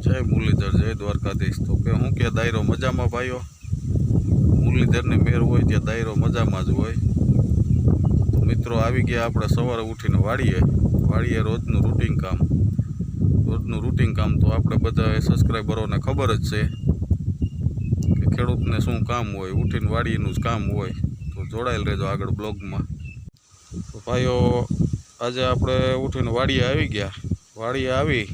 જય મુરલીધર, જય દ્વારકાધીશ. તો કે હું કે દાયરો મજામાં ભાઈઓ? મુરલીધરની મેર હોય ત્યાં દાયરો મજામાં જ હોય. તો મિત્રો આવી ગયા આપણે સવારે ઉઠીને વાળીએ વાળીએ રોજનું રૂટિન કામ. રોજનું રૂટિન કામ તો આપણે બધા સબસ્ક્રાઈબરોને ખબર જ છે કે ખેડૂતને શું કામ હોય, ઉઠીને વાડીનું જ કામ હોય. તો જોડાયેલ રહેજો આગળ બ્લોગમાં. તો ભાઈઓ, આજે આપણે ઉઠીને વાડીએ આવી ગયા. વાડીએ આવી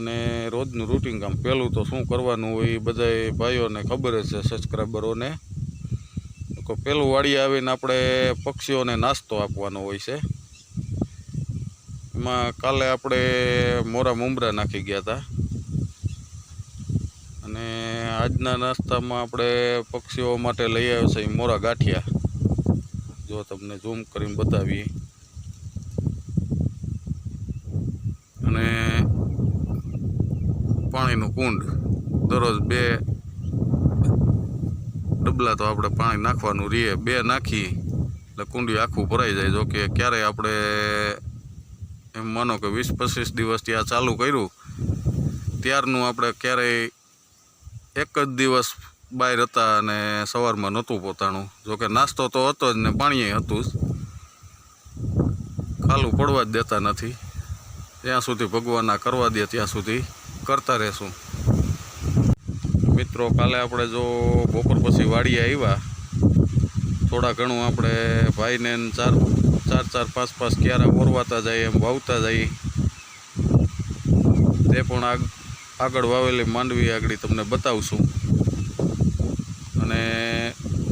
અને રોજનું રૂટિન કામ. પહેલું તો શું કરવાનું હોય એ બધાય ભાઈઓને ખબર જ છે સબસ્ક્રાઈબરોને તો પહેલું વાળી આવીને આપણે પક્ષીઓને નાસ્તો આપવાનો હોય છે. એમાં કાલે આપણે મોરા મુમરા નાખી ગયા હતા. અને આજના નાસ્તામાં આપણે પક્ષીઓ માટે લઈ આવ્યો છે મોરા ગાંઠિયા. જો તમને ઝૂમ કરીને બતાવીએ અને પાણીનું કુંડ. દરરોજ બે ડબલા તો આપણે પાણી નાખવાનું રહીએ બે નાખી એટલે કુંડી આખું ભરાઈ જાય. જો કે ક્યારેય આપણે એમ માનો કે વીસ પચીસ દિવસ ત્યાં ચાલુ કર્યું, ત્યારનું આપણે ક્યારેય એક જ દિવસ બહાર હતા અને સવારમાં નહોતું પોતાનું જોકે નાસ્તો તો હતો જ ને પાણી હતું જ. ખાલું પડવા જ દેતા નથી. ત્યાં સુધી ભગવાનના કરવા દે ત્યાં સુધી. કરતા રહેશું. મિત્રો, કાલે આપણે જો બપોર પછી વાડીએ આવ્યા. થોડા ઘણું આપણે ભાઈને ચાર ચાર ચાર, પાંચ પાંચ ક્યારે ઓરવાતા જાય, એમ વાવતા જઈએ તે પણ આગ, આગળ વાવેલી માંડવી આગળ તમને બતાવશું. અને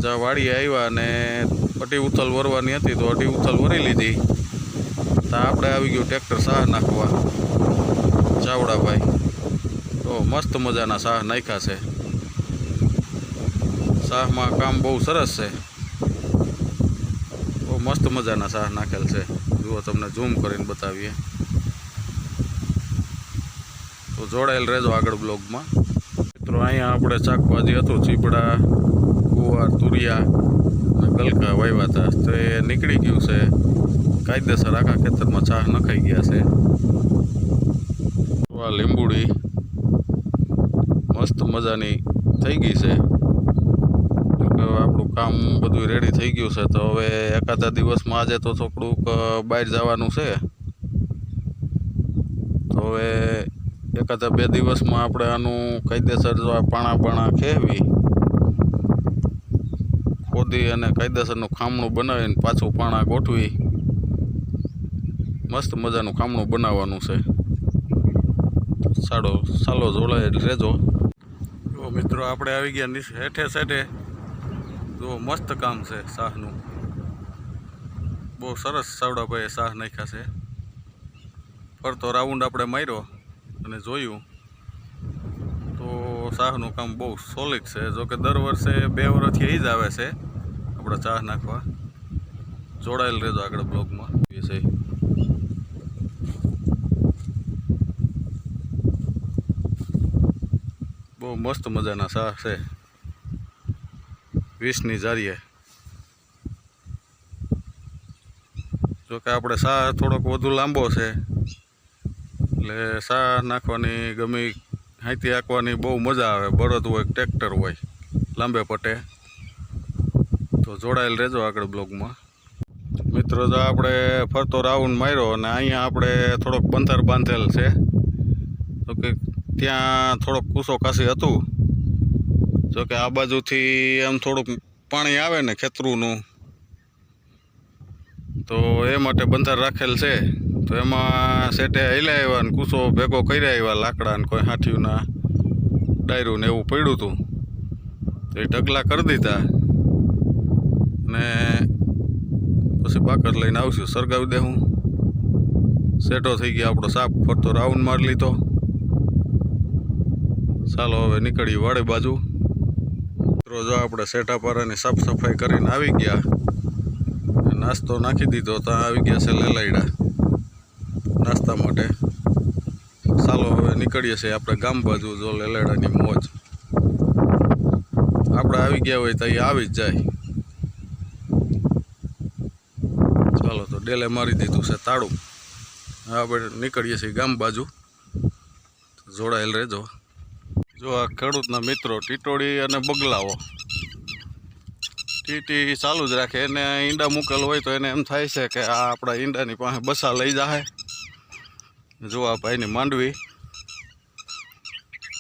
જ્યાં વાડીએ આવ્યા અને અઢી ઉથલ વરવાની હતી તો અઢી ઉથલ વરી લીધી. તો આપણે આવી ગયું ટ્રેક્ટર સાહ નાખવા. ચાવડાભાઈ તો મસ્ત મજાના સાહ નાખ્યા છે. શાહમાં કામ બહુ સરસ છે. બહુ મસ્ત મજાના શાહ નાખેલ છે. જુઓ તમને ઝૂમ કરીને બતાવીએ. તો જોડાયેલ રહેજો આગળ બ્લોગમાં મિત્રો, અહીંયા આપણે શાકભાજી હતું ચીપડા ગુવાર, તુરિયા અને ગલકા વાવ્યા હતા. તો એ નીકળી ગયું છે. કાયદેસર આખા ખેતરમાં ચાહ નખાઈ ગયા છે. લીંબુડી. મસ્ત મજાની થઈ ગઈ છે. આપણું કામ બધું રેડી થઈ ગયું છે. તો હવે એકાદા દિવસમાં આજે તો થોડુંક બહાર જવાનું છે. તો હવે એકાદા બે દિવસમાં આપણે આનું કાયદેસર જો આ પાણા પાણા ખેવી ખોદી અને કાયદેસરનું ખામણું બનાવીને પાછું પાણા ગોઠવી, મસ્ત મજાનું ખામણું બનાવવાનું છે. સાડો, સાલો જોડાય રહેજો જો મિત્રો આપણે આવી ગયા હેઠે સેઠે. જો મસ્ત કામ છે શાહનું. બહુ સરસ સાવડાભાઈએ શાહ નાખ્યા છે. ફરતો રાઉન્ડ આપણે માર્યો અને જોયું. તો શાહનું કામ બહુ સોલિડ છે. જોકે દર વર્ષે બે વર્ષથી એ જ આવે છે. આપણે ચાહ નાખવા. જોડાયેલ રહેજો આગળ બ્લોગમાં વિષય બહુ મસ્ત મજાના શાહ છે. વીસની જારીએ. જોકે આપણે શાહ થોડોક વધુ લાંબો છે. એટલે શાહ નાખવાની ગમી હાંતી આંકવાની બહુ મજા આવે. બળદ હોય ટ્રેક્ટર હોય, લાંબે પટે. તો જોડાયેલ રહેજો આગળ બ્લોગમાં. મિત્રો, જો આપણે ફરતો રાઉન્ડ માર્યો અને અહીંયા આપણે થોડોક બંધર બાંધેલ છે. તો કે ત્યાં થોડોક કૂસો કાસી હતું. જોકે આ બાજુથી એમ થોડુંક પાણી આવે ને ખેતરુંનું. તો એ માટે બંધાર રાખેલ છે. તો એમાં સેટે હેલા આવ્યા ને કૂસો ભેગો કર્યા આવ્યા લાકડા ને કોઈ હાથીઓના ડાયરું ને એવું પડ્યું હતું. તો એ ઢગલા કરી દીધા. ને પછી પાકર લઈને આવશું. સરગાવી દેવું સેટો થઈ ગયો આપણો સાપ. ફરતો રાઉન્ડ મારી લીધો. ચાલો હવે નીકળીએ વાડે બાજુ. મિત્રો, જો આપણે સેટાપારાની સાફ સફાઈ કરીને આવી ગયા. નાસ્તો નાખી દીધો ત્યાં આવી ગયા છે લેલાયડા નાસ્તા માટે. ચાલો હવે નીકળીએ છીએ આપણે ગામ બાજુ, જો લેલાયડાની મોજ. આપણે આવી ગયા હોય તો એ આવી જ જાય. ચાલો તો ડેલે મારી દીધું છે તાળું. આપણે નીકળીએ છીએ ગામ બાજુ. જોડાયેલ રહેજો. જો આ ખેડૂતના મિત્રો ટીટોડી અને બગલાઓ. ટીટી ચાલુ જ રાખે. એને ઈંડા મૂકેલ હોય તો એને એમ થાય છે કે આ આપણા ઈંડાની પાસે બસા લઈ જાય જો આ ભાઈની માંડવી.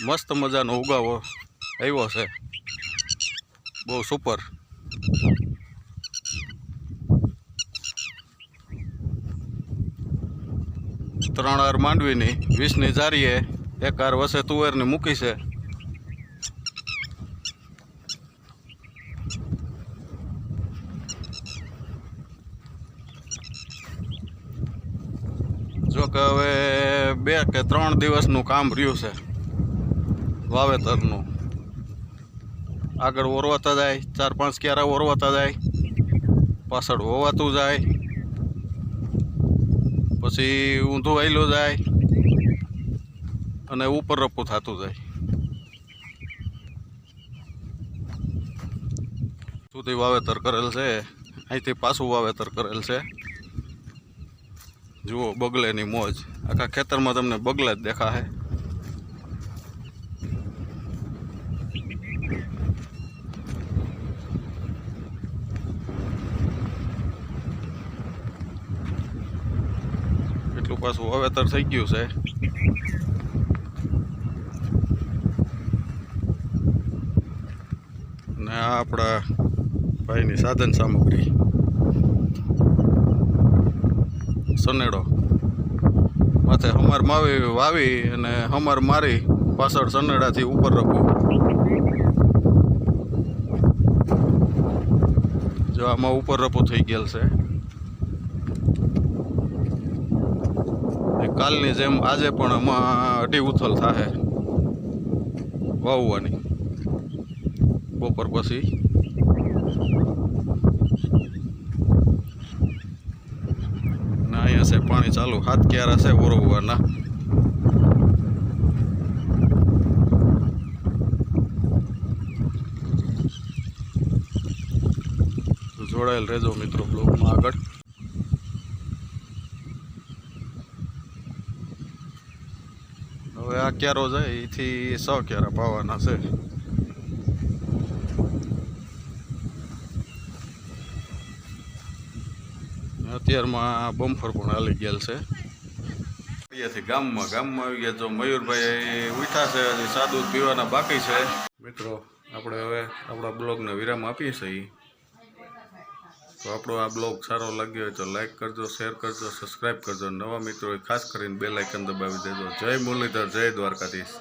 મસ્ત મજાનો ઉગાવો આવ્યો છે. બહુ સુપર. ત્રણ હાર માંડવીની, વીસની જારીએ, એક હાર વસે તુવેરની મૂકી છે. કે હવે બે કે ત્રણ દિવસનું કામ રહ્યું છે વાવેતરનું. આગળ ઓરવાતા જાય ચાર પાંચ ક્યારા ઓરવાતા જાય પાછળ હોવાતું જાય પછી ઊંધું વાયલું જાય અને ઉપર રપું થતું જાય સુધી વાવેતર કરેલ છે, અહીંથી પાછું વાવેતર કરેલ છે. જુઓ, બગલેની મોજ. આખા ખેતરમાં તમને બગલા જ દેખાશે. એટલું પાછું વાવેતર થઈ ગયું છે. ને આ આપણા ભાઈની સાધન સામગ્રી. સનેડો. માથે હમાર માવી વાવી અને હમાર મારી પાછળ સનેડાથી ઉપર રખું જો આમાં ઉપર રપો થઈ ગયેલ છે. કાલની જેમ આજે પણ આમાં અઢી ઉથલ થાય વાવવાની. બપોર પછી ના અહીંયા છે, પાણી ચાલુ. હાથ ક્યારા છે ઓરવવાના જોડાયેલ રહેજો મિત્રો બ્લોગમાં આગળ. હવે આ ક્યારો જાય? એથી સો ક્યારા પાવાના છે. અત્યારમાં બમ્ફર પણ હાલી ગયેલ છે. અહીંયાથી ગામમાં ગામમાં આવી ગયા તો મયુરભાઈ ઉઠા છે, હજી સાદું પીવાના બાકી છે. મિત્રો, આપણે હવે આપણા બ્લોગને વિરામ આપીએ છીએ. તો આપણો આ બ્લોગ સારો લાગ્યો હોય તો લાઈક કરજો, શેર કરજો સબસ્ક્રાઈબ કરજો. નવા મિત્રો ખાસ કરીને બે લાઇકન દબાવી દેજો. જય મુરલીધર, જય દ્વારકાધીશ.